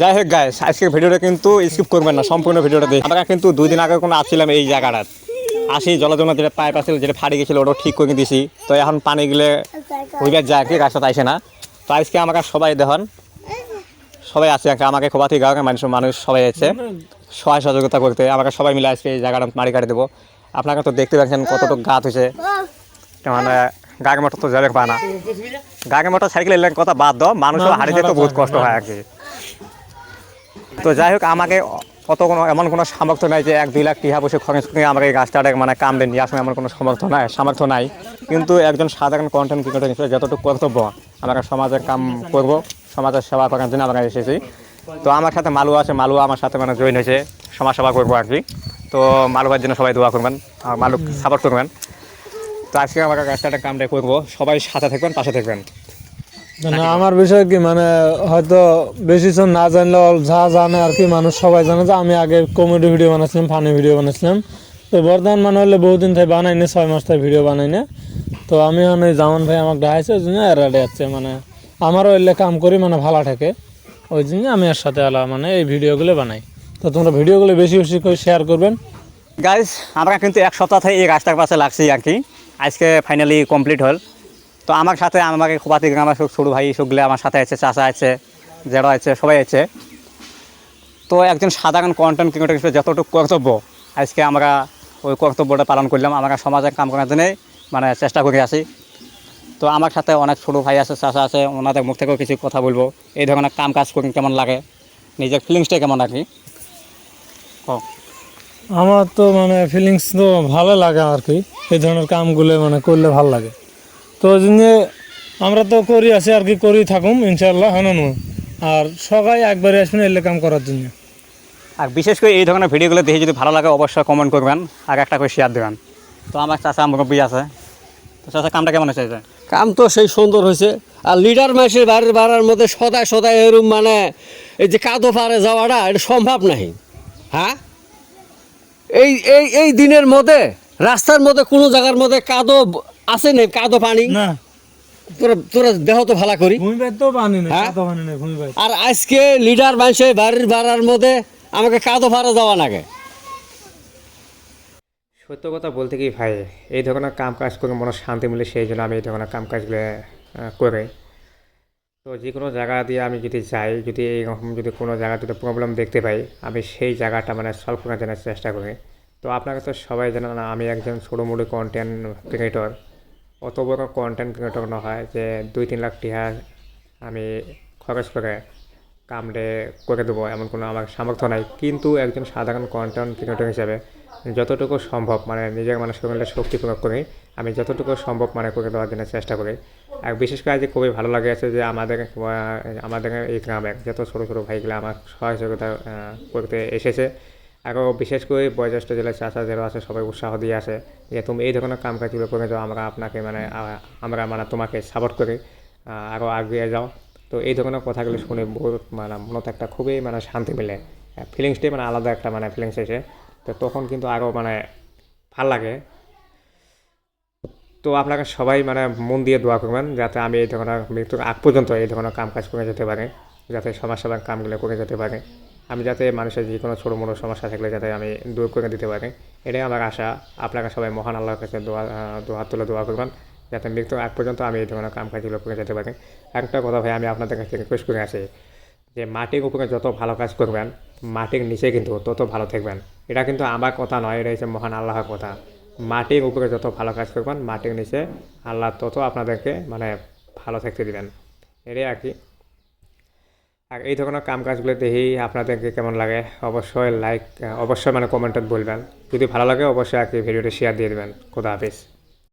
যাই হোক গাইস আজকের ভিডিওটা কিন্তু স্কিপ করবেন না, সম্পূর্ণ ভিডিওটা দেখে আমরা কিন্তু দুই দিন আগে কোনো আসছিলাম এই জায়গাটা আসি, জলজমা যেটা পাইপ আছিল যেটা ফাটি গেছিল, ওটাও ঠিক করে দিছি। তো এখন পানি গেলে ওইবার যায় কি গাছটা আইসে না? তো আজকে আমাকে সবাই দেখুন, সবাই আছে আমাকে খোবা থেকে গাঁয়ের মানুষ মানুষ সবাই আছে। সহায় সহযোগিতা করতে। আমাকে সবাই মিলে আজকে এই জায়গাটা মারি কাটি দেবো। আপনাকে তো দেখতে পাচ্ছেন কতটুকু গাছ হয়েছে। মানে গাড়ি মোটর তো যাবে পায় না। গাড়ি মোটর সাইকেল এলে কথা বাদ দাও মানুষের হারিয়ে তো বহুত কষ্ট হয় আর কি। তো যাই হোক, আমাকে অত কোনো, এমন কোনো সামর্থ্য নাই যে এক দুই লাখ টিহা বসে খরচ করে আমাকে এই গাছটাকে মানে কাম দেন নিয়ে আসলে এমন কোনো সামর্থ্য নাই সামর্থ্য নাই। কিন্তু একজন সাধারণ কন্টেন্ট ক্রিয়েটর হিসেবে যতটুকু কর্তব্য আমাকে সমাজের কাম করব, সমাজের সেবা করার জন্য আমরা এসেছি। তো আমার সাথে মালু আছে, মালু আমার সাথে মানে জয়েন হয়েছে সমাজ সেবা করব আর কি। তো মালুবার জন্য সবাই দোয়া করবেন, আর মালু সাপোর্ট করবেন। তো আজকে আমাকে গাছটাটা কামটা করব, সবাই সাথে থাকবেন, পাশে থাকবেন। না আমার বিষয় কি মানে হয়তো বেশি জন না জানলেও যা জানে আর কি মানুষ সবাই জানে যে আমি আগে কমেডি ভিডিও বানাচ্ছিলাম ফানি ভিডিও বানাচ্ছিলাম তো বর্তমান মানে হলে বহুদিন থেকে বানাই না ছয় মাস থেকে ভিডিও বানাই না তো আমি ওই জামান ভাই আমাকে ডাইছে ওই জন্য এরা যাচ্ছে মানে আমারও এলে কাম করি মানে ভালো থাকে। ওই জন্য আমি এর সাথে আলা মানে এই ভিডিওগুলো বানাই। তো তোমরা ভিডিওগুলো বেশি বেশি করে শেয়ার করবেন। গাইজ আমরা কিন্তু এক সপ্তাহ থেকে এই গাছটার পাশে লাগছি আর কি। আজকে ফাইনালি কমপ্লিট হল। তো আমার সাথে আমাকে খোপাতি আমার ছোটো ভাই সবগুলো আমার সাথে আছে, চাচা আছে জেরো আছে, সবাই আছে। তো একজন সাধারণ কন্টেন্ট ক্রিয়েটর হিসেবে যতটুকু কর্তব্য, আজকে আমরা ওই কর্তব্যটা পালন করলাম, আমরা সমাজে কাম করার জন্যই মানে চেষ্টা করে আসি তো আমার সাথে অনেক ছোটো ভাই আছে, চাচা আছে, ওনাদের মুখ থেকেও কিছু কথা বলব। এই ধরনের কাম কাজ করি কেমন লাগে? নিজের ফিলিংসটা কেমন আর কি। আমার তো মানে ফিলিংস তো ভালো লাগে আর কি। এই ধরনের কামগুলো মানে করলে ভালো লাগে। তো ওই জন্য আমরা তো করি আছি আর কি করি থাকুম ইনশাল্লাহ হ্যাঁ না আর সবাই একবারে আসবেন এলে কাম করার জন্য। আর বিশেষ করে এই ধরনের ভিডিওগুলো দেখে যদি ভালো লাগে অবশ্যই কমেন্ট করবেন আর একটা করে শেয়ার দেবেন। তো আমার চাচা মুরব্বী আছে। তো চাচা কামটা কেমন হয়েছে? কাম তো সেই সুন্দর হয়েছে। আর লিডার মাসের বাড়ির বাড়ার মধ্যে সদায় সদায় এরম মানে এই যে কাদো পারে যাওয়াটা এটা সম্ভব নাহি হ্যাঁ? এই এই এই দিনের মধ্যে রাস্তার মধ্যে কোনো জায়গার মধ্যে কাদো আছে না কাদো পানি। না। তোরা তোরা দেহ তো ভালো করি। তো পানি নেই হ্যাঁ? কত পানি নেই ভূমি বাইর আর আজকে লিডার মানুষের বাড়ির ভাড়ার মধ্যে আমাকে কাদো ভাড়া যাওয়া লাগে। সত্য কথা বলতে কি ভাই এই ধরনের কাম কাজ করে মনে শান্তি মিলে সেই জন্য আমি এই ধরনের কাম কাজগুলো করে। তো যে কোনো জায়গা দিয়ে আমি যদি যাই যদি এইরকম যদি কোনো জায়গা যদি প্রবলেম দেখতে পাই আমি সেই জায়গাটা মানে সলভ করার জন্য চেষ্টা করি। তো আপনারা তো সবাই জানেন না আমি একজন ছোটো মোটো কন্টেন্ট ক্রিয়েটর অত বড় কন্টেন্ট ক্রিয়েটর না হয় যে দুই তিন লাখ টিহা আমি খরচ করে কামড়ে করে দেবো, এমন কোনো আমার সামর্থ্য নাই। কিন্তু একজন সাধারণ কন্টেন্ট ক্রিয়েটর হিসেবে যতটুকু সম্ভব মানে নিজের মানে শরীরে শক্তি প্রয়োগ করি, আমি যতটুকু সম্ভব মানে করে দেওয়ার জন্য চেষ্টা করি। আর বিশেষ করে আজকে খুবই ভালো লাগে আছে যে আমাদের আমাদের এই গ্রামের যত ছোটো ছোটো ভাইগুলো আমার সহযোগিতা করতে এসেছে। আরও বিশেষ করে বয়োজ্যেষ্ঠ জেলার চাষা যারা আছে, সবাই উৎসাহ দিয়ে আসে যে তুমি এই ধরনের কাম কাজগুলো করে যাও, আমরা আপনাকে মানে আমরা মানে তোমাকে সাপোর্ট করি আরও এগিয়ে যাও। তো এই ধরনের কথাগুলো শুনে বহুত মানে মনত একটা খুবই মানে শান্তি মিলে। ফিলিংসটাই মানে আলাদা একটা মানে ফিলিংস এসে। তো তখন কিন্তু আরও মানে ভালো লাগে। তো আপনারা সবাই মানে মন দিয়ে দোয়া করবেন যাতে আমি এই ধরনের মৃত্যুর আগ পর্যন্ত এই ধরনের কাম কাজ করে যেতে পারি, যাতে সমাজ সেবার কামগুলো করে যেতে পারি। আমি যাতে মানুষের যে কোনো ছোটো মোটো সমস্যা থাকলে যাতে আমি দূর করে দিতে পারি। এটাই আমার আশা। আপনারা সবাই মহান আল্লাহর কাছে দোয়া দোয়া তুলে দোয়া করবেন যাতে মৃত্যুর আগ পর্যন্ত আমি এই ধরনের কাম কাজগুলো করে যেতে পারি। একটা কথা ভাই, আমি আপনাদের কাছে রিকোয়েস্ট করে আসি যে মাটির উপরে যত ভালো কাজ করবেন, মাটির নিচে কিন্তু তত ভালো থাকবেন। এটা কিন্তু আমার কথা নয়, এটা হচ্ছে মহান আল্লাহর কথা। মাটির উপরে যত ভালো কাজ করবেন, মাটির নিচে আল্লাহ তত আপনাদেরকে মানে ভালো থাকতে দেবেন। এটাই আর কি। আর এই ধরনের কাম কাজগুলো দেখেই আপনাদেরকে কেমন লাগে, অবশ্যই লাইক অবশ্যই মানে কমেন্টত বলবেন। যদি ভালো লাগে, অবশ্যই আর ভিডিওটা শেয়ার দিয়ে দেবেন। খুদা হাফিজ।